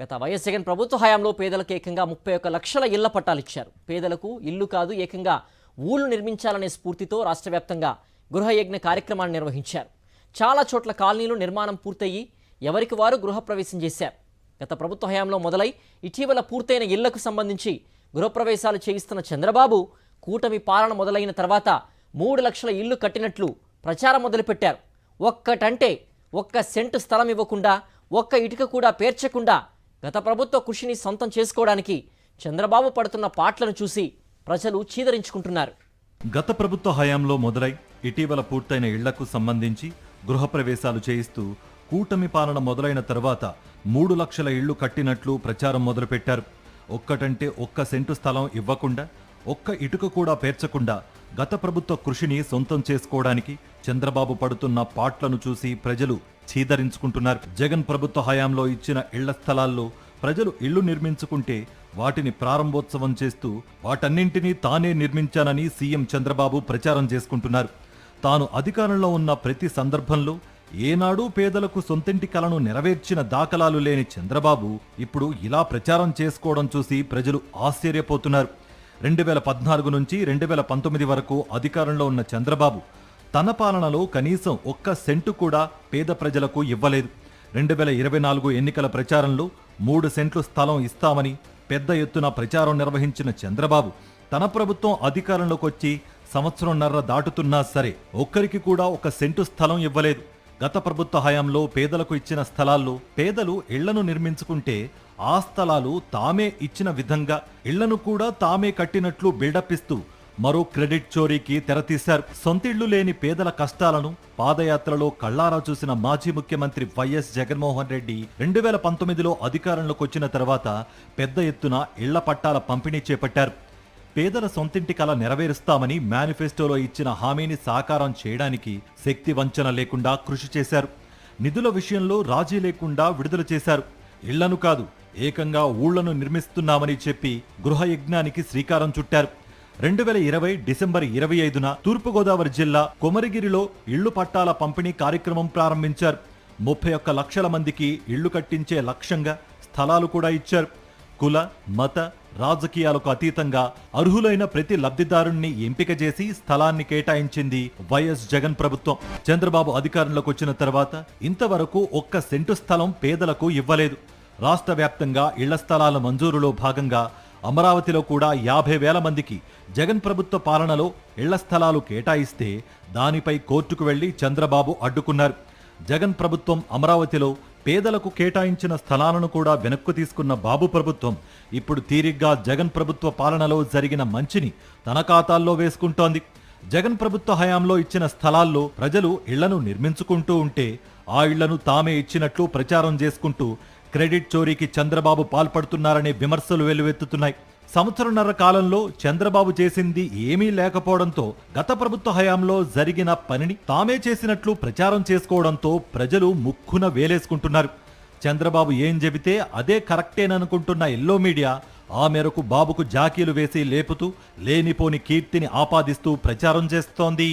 గత వైఎస్ జగన్ ప్రభుత్వ హయాంలో పేదలకు ఏకంగా ముప్పై ఒక్క లక్షల ఇళ్ళ పట్టాలు ఇచ్చారు. పేదలకు ఇల్లు కాదు ఏకంగా ఊళ్ళు నిర్మించాలనే స్ఫూర్తితో రాష్ట్ర వ్యాప్తంగా గృహయజ్ఞ కార్యక్రమాన్ని నిర్వహించారు. చాలా చోట్ల కాలనీలు నిర్మాణం పూర్తయి ఎవరికి వారు గృహప్రవేశం చేశారు. గత ప్రభుత్వ హయాంలో మొదలై ఇటీవల పూర్తయిన ఇళ్ళకు సంబంధించి గృహప్రవేశాలు చేయిస్తున్న చంద్రబాబు కూటమి పాలన మొదలైన తర్వాత మూడు లక్షల ఇల్లు కట్టినట్లు ప్రచారం మొదలుపెట్టారు. ఒక్కటంటే ఒక్క సెంటు స్థలం ఇవ్వకుండా ఒక్క ఇటుక కూడా పేర్చకుండా గత ప్రభుత్వ కృషిని సొంతం చేసుకోవడానికి చంద్రబాబు పడుతున్న పాట్లను చూసి ప్రజలు చీదరించుకుంటున్నారు. గత ప్రభుత్వ హయాంలో మొదలై ఇటీవల పూర్తయిన ఇళ్ళకు సంబంధించి గృహప్రవేశాలు చేయిస్తూ కూటమి పాలన మొదలైన తర్వాత మూడు లక్షల ఇళ్ళు కట్టినట్లు ప్రచారం మొదలుపెట్టారు. ఒక్కటంటే ఒక్క సెంటు స్థలం ఇవ్వకుండా ఒక్క ఇటుక కూడా పేర్చకుండా గత ప్రభుత్వ కృషిని సొంతం చేసుకోవడానికి చంద్రబాబు పడుతున్న పాట్లను చూసి ప్రజలు చీదరించుకుంటున్నారు. జగన్ ప్రభుత్వ హయాంలో ఇచ్చిన ఇళ్ళ స్థలాల్లో ప్రజలు ఇళ్ళు నిర్మించుకుంటే వాటిని ప్రారంభోత్సవం చేస్తూ వాటన్నింటినీ తానే నిర్మించానని సీఎం చంద్రబాబు ప్రచారం చేసుకుంటున్నారు. తాను అధికారంలో ఉన్న ప్రతి సందర్భంలో ఏనాడూ పేదలకు సొంతింటి కలను నెరవేర్చిన దాఖలాలు లేని చంద్రబాబు ఇప్పుడు ఇలా ప్రచారం చేసుకోవడం చూసి ప్రజలు ఆశ్చర్యపోతున్నారు. రెండు వేల పద్నాలుగు నుంచి రెండు వేల పంతొమ్మిది వరకు అధికారంలో ఉన్న చంద్రబాబు తన పాలనలో కనీసం ఒక్క సెంటు కూడా పేద ప్రజలకు ఇవ్వలేదు. రెండు వేల ఇరవై నాలుగు ఎన్నికల ప్రచారంలో మూడు సెంట్లు స్థలం ఇస్తామని పెద్ద ఎత్తున ప్రచారం నిర్వహించిన చంద్రబాబు తన ప్రభుత్వం అధికారంలోకి వచ్చి సంవత్సరంన్నర దాటుతున్నా సరే ఒక్కరికి కూడా ఒక సెంటు స్థలం ఇవ్వలేదు. గత ప్రభుత్వ హయాంలో పేదలకు ఇచ్చిన స్థలాల్లో పేదలు ఇళ్ళను నిర్మించుకుంటే ఆ స్థలాలు తామే ఇచ్చిన విధంగా ఇళ్ళను కూడా తామే కట్టినట్లు బిల్డప్ ఇస్తూ మరో క్రెడిట్ చోరీకి తెరతీశారు. సొంతిళ్ళు లేని పేదల కష్టాలను పాదయాత్రలో కళ్ళారా చూసిన మాజీ ముఖ్యమంత్రి వైఎస్ జగన్మోహన్ రెడ్డి రెండు వేల పంతొమ్మిదిలో అధికారంలోకి వచ్చిన తర్వాత పెద్ద ఎత్తున ఇళ్ళ పట్టాల పంపిణీ చేపట్టారు. పేదల సొంతింటి కల నెరవేరుస్తామని మేనిఫెస్టోలో ఇచ్చిన హామీని సాకారం చేయడానికి శక్తి వంచన లేకుండా కృషి చేశారు. నిధుల విషయంలో రాజీ లేకుండా విడుదల చేశారు. ఇళ్ళను కాదు ఏకంగా ఊళ్ళను నిర్మిస్తున్నామని చెప్పి గృహ యజ్ఞానికి శ్రీకారం చుట్టారు. రెండు వేల ఇరవై డిసెంబర్ ఇరవై ఐదున తూర్పుగోదావరి జిల్లా కొమరగిరిలో ఇళ్ళు పట్టాల పంపిణీ కార్యక్రమం ప్రారంభించారు. ముప్పై ఒక్క లక్షల మందికి ఇళ్ళు కట్టించే లక్ష్యంగా స్థలాలు కూడా ఇచ్చారు. కుల మత రాజకీయాలకు అతీతంగా అర్హులైన ప్రతి లబ్ధిదారుణ్ణి ఎంపిక చేసి స్థలాన్ని కేటాయించింది వైఎస్ జగన్ ప్రభుత్వం. చంద్రబాబు అధికారంలోకి వచ్చిన తర్వాత ఇంతవరకు ఒక్క సెంటు స్థలం పేదలకు ఇవ్వలేదు. రాష్ట్ర వ్యాప్తంగా ఇళ్ళ స్థలాల మంజూరులో భాగంగా అమరావతిలో కూడా యాభై వేల మందికి జగన్ ప్రభుత్వ పాలనలో ఇళ్ళ స్థలాలు కేటాయిస్తే దానిపై కోర్టుకు వెళ్ళి చంద్రబాబు అడ్డుకున్నారు. జగన్ ప్రభుత్వం అమరావతిలో పేదలకు కేటాయించిన స్థలాలను కూడా వెనక్కు తీసుకున్న బాబు ప్రభుత్వం ఇప్పుడు తీరిగ్గా జగన్ ప్రభుత్వ పాలనలో జరిగిన మంచిని తన ఖాతాల్లో వేసుకుంటోంది. జగన్ ప్రభుత్వ హయాంలో ఇచ్చిన స్థలాల్లో ప్రజలు ఇళ్ళను నిర్మించుకుంటూ ఉంటే ఆ ఇళ్ళను తామే ఇచ్చినట్లు ప్రచారం చేసుకుంటూ క్రెడిట్ చోరీకి చంద్రబాబు పాల్పడుతున్నారనే విమర్శలు వెల్లువెత్తుతున్నాయి. సంవత్సరంన్నర కాలంలో చంద్రబాబు చేసింది ఏమీ లేకపోవడంతో గత ప్రభుత్వ హయాంలో జరిగిన పనిని తామే చేసినట్లు ప్రచారం చేసుకోవడంతో ప్రజలు ముక్కున వేలేసుకుంటున్నారు. చంద్రబాబు ఏం చెబితే అదే కరెక్టేననుకుంటున్న ఎల్లో మీడియా ఆ మేరకు బాబుకు జాకీలు వేసి లేపుతూ లేనిపోని కీర్తిని ఆపాదిస్తూ ప్రచారం చేస్తోంది.